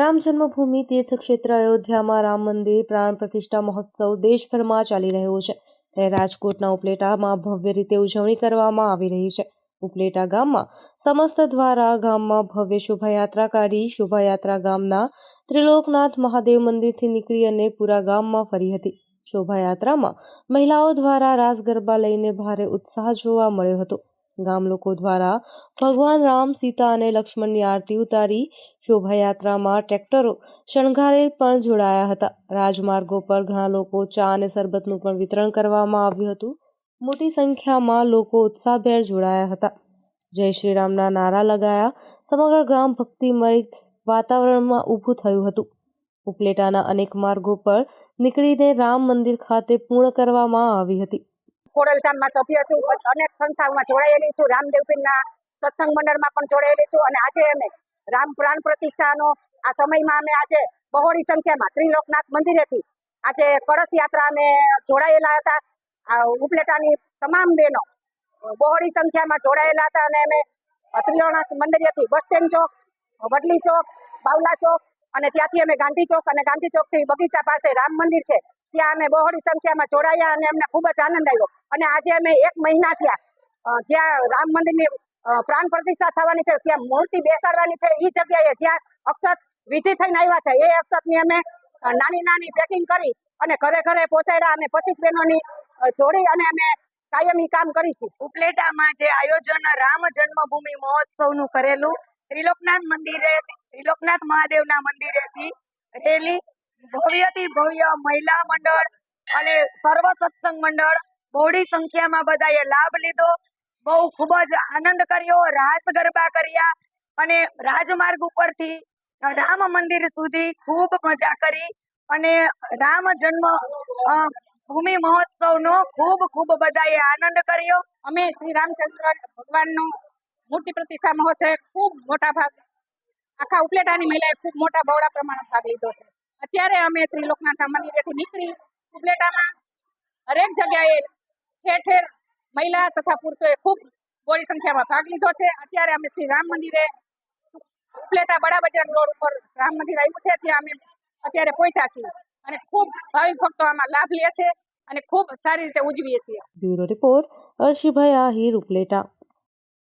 રામ જન્મભૂમિ તીર્થક્ષેત્ર અયોધ્યામાં રામ મંદિર પ્રાણ પ્રતિષ્ઠા મહોત્સવ દેશભરમાં ચાલી રહ્યો છે. ત્યારે રાજકોટના ઉપલેટામાં ભવ્ય રીતે ઉજવણી કરવામાં આવી રહી છે. ઉપલેટા ગામમાં સમસ્ત દ્વારા ગામમાં ભવ્ય શોભાયાત્રા કાઢી શોભાયાત્રા ગામના ત્રિલોકનાથ મહાદેવ મંદિરથી નીકળી અને પૂરા ગામમાં ફરી હતી. શોભાયાત્રામાં મહિલાઓ દ્વારા રાસ ગરબા લઈને ભારે ઉત્સાહ જોવા મળ્યો હતો. ગામ લોકો દ્વારા ભગવાન રામ, સીતા અને લક્ષ્મણની આરતી ઉતારી શોભાયાત્રામાં ટ્રેક્ટરો શણગારે પણ જોડાયા હતા. રાજમાર્ગો પર ઘણા લોકો ચા અને શરબતનું પણ વિતરણ કરવામાં આવ્યું હતું. મોટી સંખ્યામાં લોકો ઉત્સાહભેર જોડાયા હતા. જય શ્રી રામના નારા લગાયા. સમગ્ર ગ્રામ ભક્તિમય વાતાવરણમાં ઊભું થયું હતું. ઉપલેટાના અનેક માર્ગો પર નીકળીને રામ મંદિર ખાતે પૂર્ણ કરવામાં આવી હતી. ખોડલધામમાં સભ્ય છું. અનેક સંસ્થાઓમાં જોડાયેલી છું. રામદેવપીરના સત્સંગ મંડળમાં પણ જોડાયેલી છું. અને આજે અમે રામ પ્રાણ પ્રતિષ્ઠાનો આ સમયમાં અમે આજે બહોળી સંખ્યામાં ત્રિલોકનાથ મંદિરેથી આજે કળશ યાત્રા અમે જોડાયેલા હતા. ઉપલેટાની તમામ બહેનો બહોળી સંખ્યામાં જોડાયેલા હતા. અને અમે ત્રિલોકનાથ મંદિરેથી બસ સ્ટેન્ડ ચોક, વડલી ચોક, બાવલા ચોક અને ત્યાંથી અમે ગાંધી ચોક અને ગાંધી ચોકથી બગીચા પાસે રામ મંદિર છે. ત્યાં અમે બહોળી સંખ્યામાં જોડાયા અને અમને ખૂબ જ આનંદ આવ્યો. અને આજે અમે એક મહિના થયા. જ્યાં રામ મંદિરની પ્રાણ પ્રતિષ્ઠા થવાની છે, ત્યાં મૂર્તિ બેસાડવાની છે એ જગ્યાએ જ્યાં અક્ષત વિધિ થઈને આવ્યા છે, એ અક્ષતની અમે નાની નાની પેકિંગ કરી અને ઘરે ઘરે પહોંચાડ્યા અમે પચીસ બહેનોની જોડી અને અમે કાયમી કામ કરીશું. ઉપલેટામાં જે આયોજન, રામ જન્મભૂમિ મહોત્સવનું કરેલું, ત્રિલોકનાથ મંદિરે, ત્રિલોકનાથ મહાદેવના મંદિરેથી રેલી ભવ્યથી ભવ્ય મહિલા મંડળ અને સર્વ સત્સંગ મંડળ બહોળી સંખ્યામાં બધાએ લાભ લીધો. બહુ ખૂબ જ આનંદ કર્યો, રાસ ગરબા કર્યા અને રાજમાર્ગ ઉપરથી રામ મંદિર સુધી ખૂબ મજા કરી અને રામ જન્મ ભૂમિ મહોત્સવનો ખૂબ ખૂબ બધાએ આનંદ કર્યો. અમે શ્રી રામચંદ્ર ભગવાનનો મૂર્તિ પ્રતિષ્ઠા મહોત્સવ ખૂબ મોટા ભાગ, આખા ઉપલેટાની મહિલાએ ખૂબ મોટા બહોળા પ્રમાણમાં ભાગ લીધો છે. અત્યારે અમે ત્રિલોકનાથ મંદિરેથી નીકળી ઉપલેટામાં હરેક જગ્યાએ ઠેર ઠેર મહિલા તથા પુરુષોએ ખૂબ બોડી સંખ્યામાં ભાગ લીધો છે. અત્યારે અમે શ્રી રામ મંદિરે ઉપલેટા બડા બજાર રોડ ઉપર રામ મંદિર આવ્યું છે. ત્યાં અમે અત્યારે પહોંચ્યા છીએ અને ખૂબ ભાવિક ભક્તો આમાં લાભ લે છે અને ખૂબ સારી રીતે ઉજવીએ છીએ. Bureau report Arshibhai Ahir Upleta.